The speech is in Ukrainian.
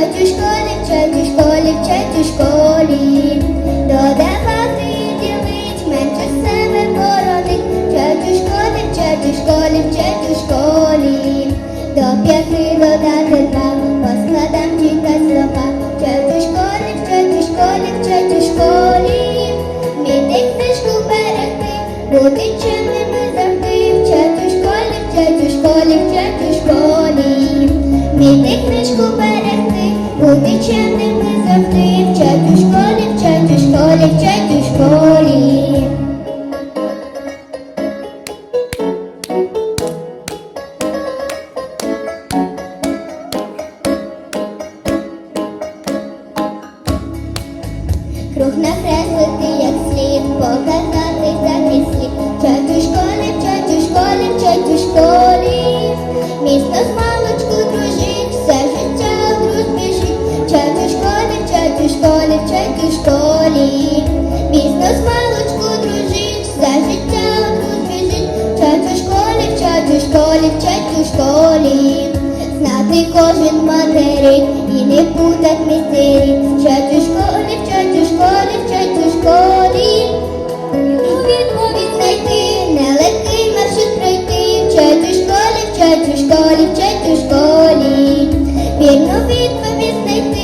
вчать у школі, вчать у школі. Додавати ділить, менше себе боронить. Вчать у школі, вчать у школі, вчать у школі. До п'яти додати два, по складам читать слова. Вчать у школі, вчать у школі, вчать у школі. Вміти книжку берегти, бути чемними Вміти книжку берегти, бути чемними завжди. Вчать у школі, вчать у школі, вчать у школі. Круг накреслити, вчать у школі. Місто з маличку дружить, все життя у дружбі жить. Вчать у школі, вчать у школі, вчать у школі. Знати кожен материк і не путать містері. Вчать у школі, вчать у школі, вчать у школі. У відповідь знайти, нелегкий. Вчать у школі, вчать у школі, вчать у школі. Вірну відповідь